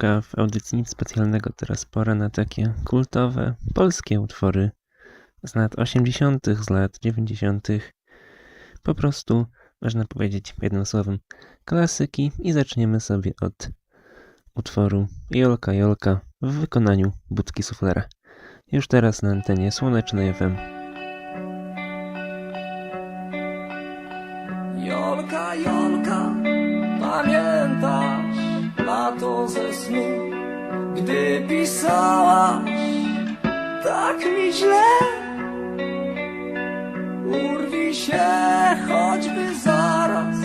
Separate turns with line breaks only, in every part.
I minęła 22. W audycji nic specjalnego. Teraz pora na takie kultowe polskie utwory z lat 80., z lat 90. Po prostu, można powiedzieć jednym słowem, klasyki. I zaczniemy sobie od utworu Jolka Jolka w wykonaniu Budki Suflera. Już teraz na antenie Słonecznej FM.
Jolka, Jolka, pamiętasz lato ze snu, gdy pisałaś tak mi źle. Urwij się choćby zaraz,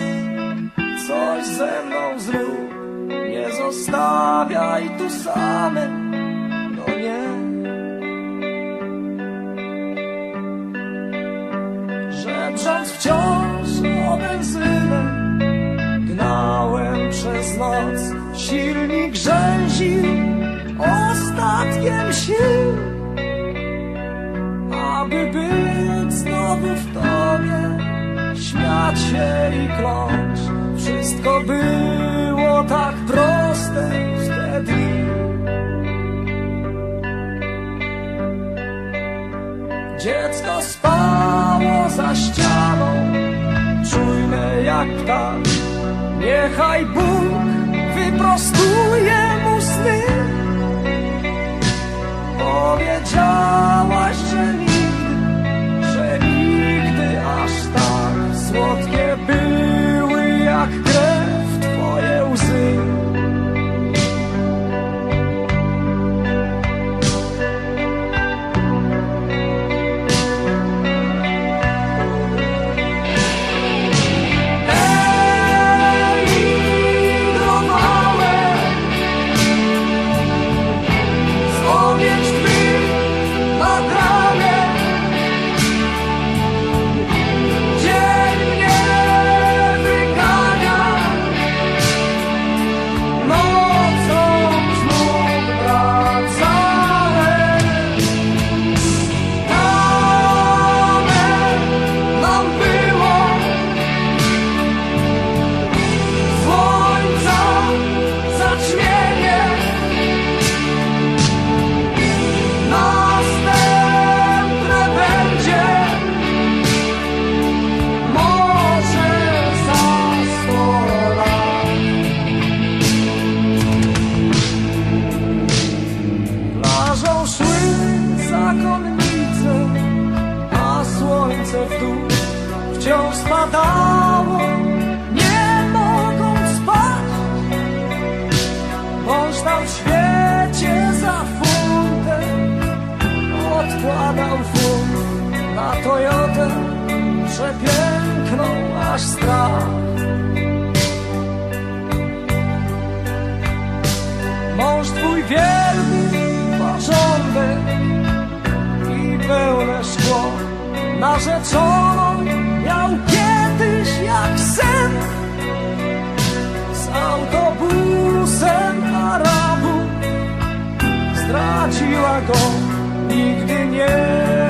coś ze mną zrób, nie zostawiaj tu samym, Grzęził Ostatkiem sił Aby być znowu w tobie. Śmiać się i kląć. Wszystko było tak proste wtedy. Dziecko spało za ścianą, czujne jak ptak. Niechaj Bóg wyprostuje mu sny. Powiedziałaś, go, nigdy nie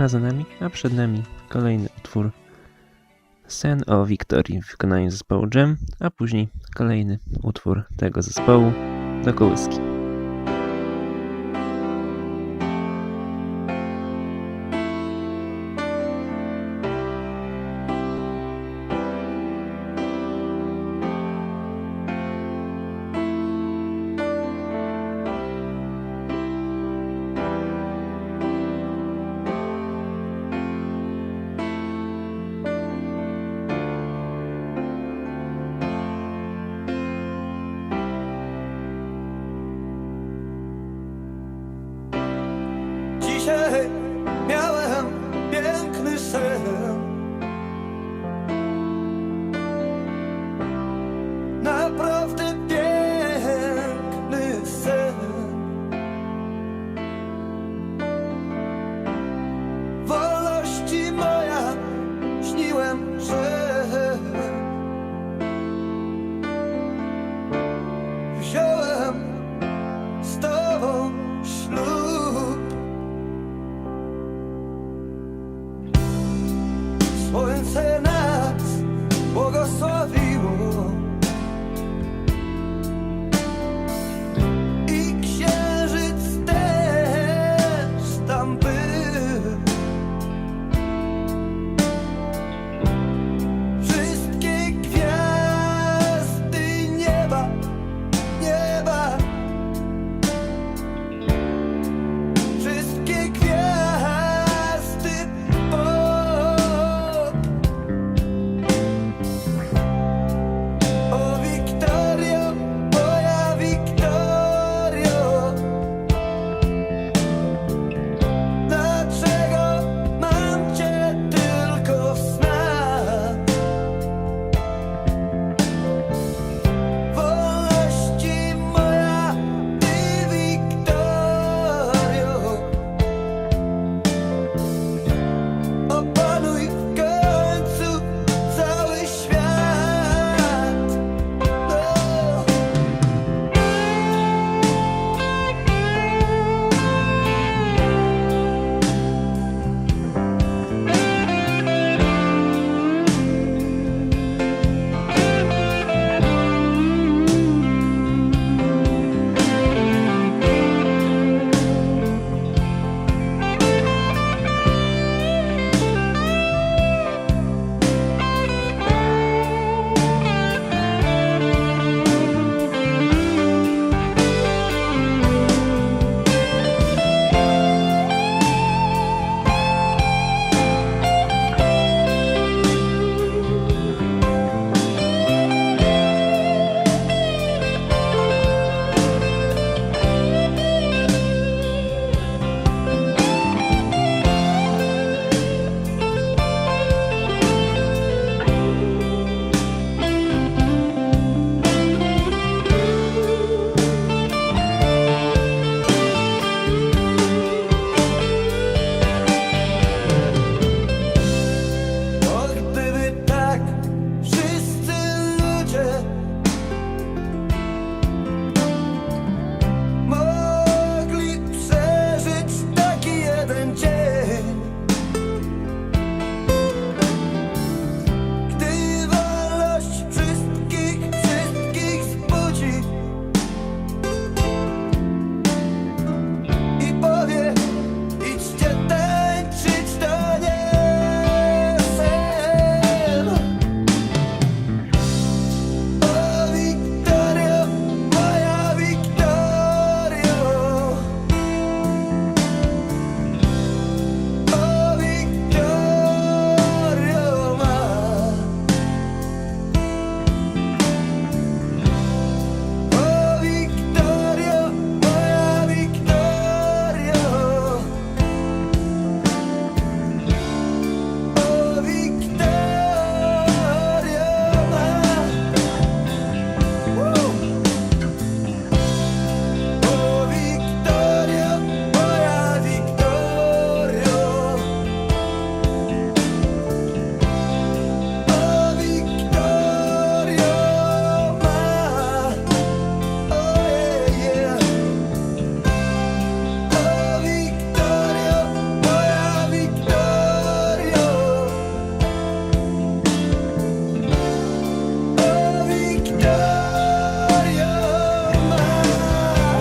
Suflera za nami, a przed nami kolejny utwór Sen o Wiktorii w wykonaniu zespołu Jam, a później kolejny utwór tego zespołu do kołyski.